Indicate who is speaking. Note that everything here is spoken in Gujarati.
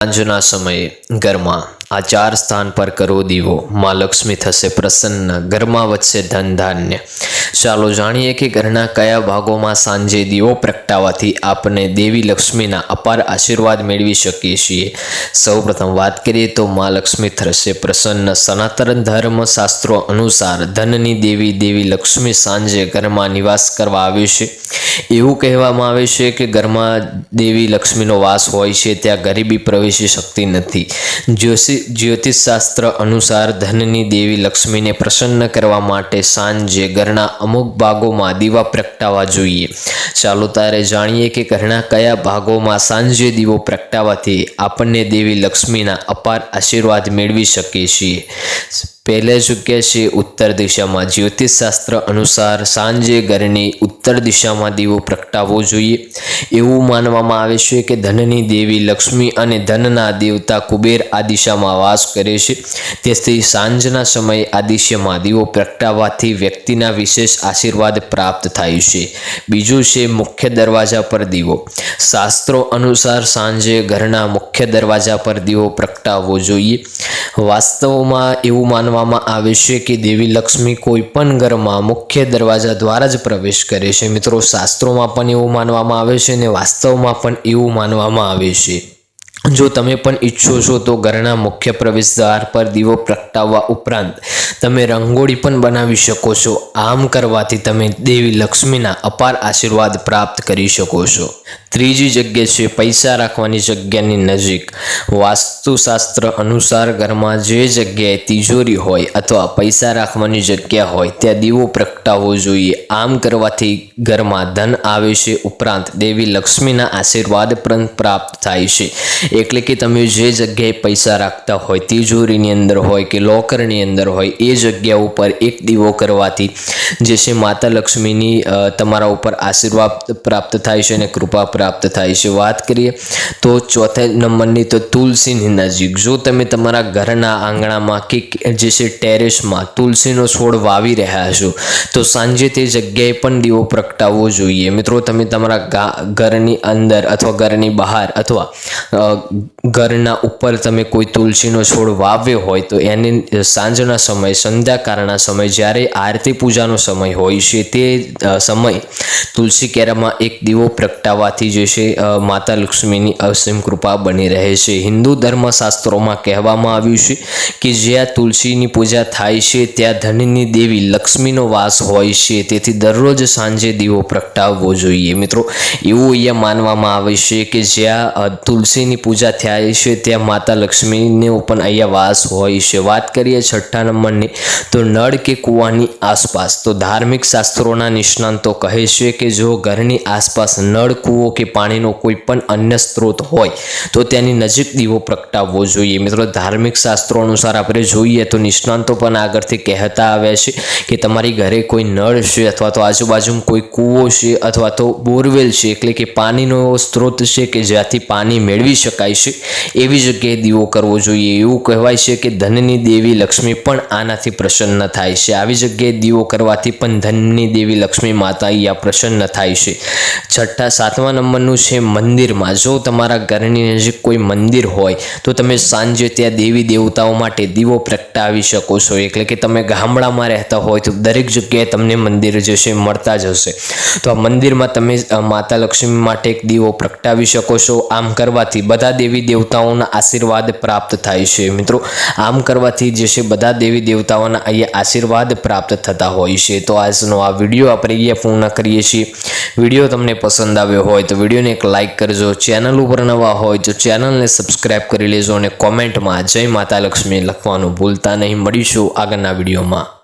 Speaker 1: સાંજના સમયે ઘરમાં આ ચાર સ્થાન પર કરો દીવો. માં લક્ષ્મી થશે પ્રસન્ન, ઘરમાં વધશે ધન ધાન્ય ચાલો જાણીએ કે ઘરના કયા ભાગોમાં સાંજે દીવો પ્રગટાવવાથી આપને દેવી લક્ષ્મીના અપાર આશીર્વાદ મેળવી શકીએ છીએ. સૌપ્રથમ વાત કરીએ તો માં લક્ષ્મી થશે પ્રસન્ન. સનાતન ધર્મ શાસ્ત્રો અનુસાર ધનની દેવી દેવી લક્ષ્મી સાંજે ઘરમાં નિવાસ કરવા આવે છે. એવું કહેવામાં આવે છે કે ઘરમાં દેવી લક્ષ્મીનો વાસ હોય છે, ત્યાં ગરીબી પ્રવેશી શકતી નથી. જ્યોતિ, જ્યોતિષશાસ્ત્ર અનુસાર ધનની દેવી લક્ષ્મીને પ્રસન્ન કરવા માટે સાંજે ઘરના અમુક ભાગોમાં દીવા પ્રગટાવવા જોઈએ. ચાલો તારે જાણીએ કે ઘરના કયા ભાગોમાં સાંજે દીવો પ્રગટાવાથી આપણને દેવી લક્ષ્મીના અપાર આશીર્વાદ મેળવી શકીએ છીએ. પહેલે જગ્યા છે ઉત્તર દિશામાં. જ્યોતિષશાસ્ત્ર અનુસાર સાંજે ઘરની ઉત્તર દિશામાં દીવો પ્રગટાવવો જોઈએ. એવું માનવામાં આવે છે કે ધનની દેવી લક્ષ્મી અને ધનના દેવતા કુબેર આ દિશામાં વાસ કરે છે. તેથી સાંજના સમયે આ દિશામાં દીવો પ્રગટાવવાથી વ્યક્તિના વિશેષ આશીર્વાદ પ્રાપ્ત થાય છે. બીજું છે મુખ્ય દરવાજા પર દીવો. શાસ્ત્રો અનુસાર સાંજે ઘરના મુખ્ય દરવાજા પર દીવો પ્રગટાવવો જોઈએ. વાસ્તવમાં એવું માનવામાં આવે છે કે દેવી લક્ષ્મી કોઈ પણ ઘરમાં મુખ્ય દરવાજા દ્વારા જ પ્રવેશ કરે છે. મિત્રો, શાસ્ત્રોમાં પણ એવું માનવામાં આવે છે અને વાસ્તવમાં પણ એવું માનવામાં આવે છે. જો તમે પણ ઈચ્છો છો તો ઘરના મુખ્ય પ્રવેશદ્વાર પર દીવો પ્રગટાવવા ઉપરાંત તમે રંગોળી પણ બનાવી શકો છો. આમ કરવાથી તમે દેવી લક્ષ્મીના અપાર આશીર્વાદ પ્રાપ્ત કરી શકો છો. ત્રીજી જગ્યા છે પૈસા રાખવાની જગ્યાની નજીક. વાસ્તુશાસ્ત્ર અનુસાર ઘરમાં જે જગ્યાએ તિજોરી હોય અથવા પૈસા રાખવાની જગ્યા હોય ત્યાં દીવો પ્રગટાવવો જોઈએ. આમ કરવાથી ઘરમાં ધન આવે છે ઉપરાંત દેવી લક્ષ્મીના આશીર્વાદ પણ પ્રાપ્ત થાય છે. એટલે કે તમે જે જગ્યાએ પૈસા રાખતા હોય, તિજોરીની અંદર હોય કે લોકરની અંદર હોય, એ જગ્યા ઉપર એક દીવો કરવાથી જે છે માતા લક્ષ્મીની તમારા ઉપર આશીર્વાદ પ્રાપ્ત થાય છે અને કૃપા પ્રાપ્ત થાય છે. વાત કરીએ તો ચોથા નંબરની તો તુલસીની નજીક જો તમે તમારા ઘરના આંગણામાં કે જે છે ટેરેસમાં તુલસીનો છોડ વાવી રહ્યા છો, તો સાંજે તે જગ્યાએ પણ દીવો પ્રગટાવવો જોઈએ. મિત્રો, તમે તમારા ઘરની અંદર અથવા ઘરની બહાર અથવા ઘરના ઉપર તમે કોઈ તુલસીનો છોડ વાવ્યો હોય તો એને સાંજના સમય, સંધ્યાકાળના સમય જ્યારે આરતી પૂજાનો સમય હોય છે તે સમય તુલસી કેરામાં એક દીવો પ્રગટાવવાથી જે છે માતા લક્ષ્મીની અસીમ કૃપા બની રહે છે. હિન્દુ ધર્મશાસ્ત્રોમાં કહેવામાં આવ્યું છે કે જ્યાં તુલસીની પૂજા થાય છે, ત્યાં ધનની દેવી લક્ષ્મીનો વાસ હોય છે. તેથી દરરોજ સાંજે દીવો પ્રગટાવવો જોઈએ. મિત્રો, એવું અહીંયા માનવામાં આવે છે કે જ્યાં તુલસીની પૂજા થાય. છે ત્યાં માતા લક્ષ્મીનો પણ અહીંયા વાસ હોય. છે વાત કરીએ છઠ્ઠા નંબરની તો નળ કે કૂવાની આસપાસ? તો ધાર્મિક શાસ્ત્રોના નિષ્ણાંતો કહે છે કે, જો ઘરની આસપાસ નળ, કૂવો કે પાણીનો કોઈ પણ અન્ય સ્ત્રોત હોય, તો તેની નજીક દીવો પ્રગટાવવો જોઈએ. મિત્રો, ધાર્મિક શાસ્ત્રો અનુસાર આપણે જોઈએ તો નિષ્ણાંતો પણ આગળથી કહેતા આવ્યા છે કે, તમારી ઘરે કોઈ નળ છે અથવા તો આજુબાજુમાં કોઈ કૂવો છે અથવા તો બોરવેલ છે, એટલે કે પાણીનો એવો સ્ત્રોત છે કે જ્યાંથી પાણી મેળવી શકાય? છે. એવી જગ્યાએ દીવો કરવો જોઈએ. એવું કહેવાય છે કે ધનની દેવી લક્ષ્મી પણ આનાથી પ્રસન્ન થાય છે. આવી જગ્યાએ દીવો કરવાથી પણ ધનની દેવી લક્ષ્મી માતા અહીંયા પ્રસન્ન થાય છે. છઠ્ઠા, સાતમા નંબરનું છે મંદિરમાં. જો તમારા ઘરની નજીક કોઈ મંદિર હોય, તો તમે સાંજે ત્યાં દેવી દેવતાઓ માટે દીવો પ્રગટાવી શકો છો. એટલે કે તમે ગામડામાં રહેતા હોય, તો દરેક જગ્યાએ તમને મંદિર જે છે મળતા જ હશે. તો આ મંદિરમાં તમે માતા લક્ષ્મી માટે એક દીવો પ્રગટાવી શકો છો. આમ કરવાથી બધા દેવી દેવતાઓના આશીર્વાદ પ્રાપ્ત થાય છે. મિત્રો, આમ કરવાથી જે છે, બધા દેવી દેવતાઓના અહીંયા આશીર્વાદ પ્રાપ્ત થતા હોય છે. તો આજનો આ વીડિયો આપણે અહીંયા પૂર્ણ કરીએ છીએ. વીડિયો તમને પસંદ આવ્યો હોય તો વિડીયોને એક લાઇક કરજો. ચેનલ ઉપર નવા હોય તો ચેનલને સબસ્ક્રાઈબ કરી લેજો અને કોમેન્ટમાં જય માતા લક્ષ્મી લખવાનું ભૂલતા નહીં. મળીશું આગળના વિડીયોમાં.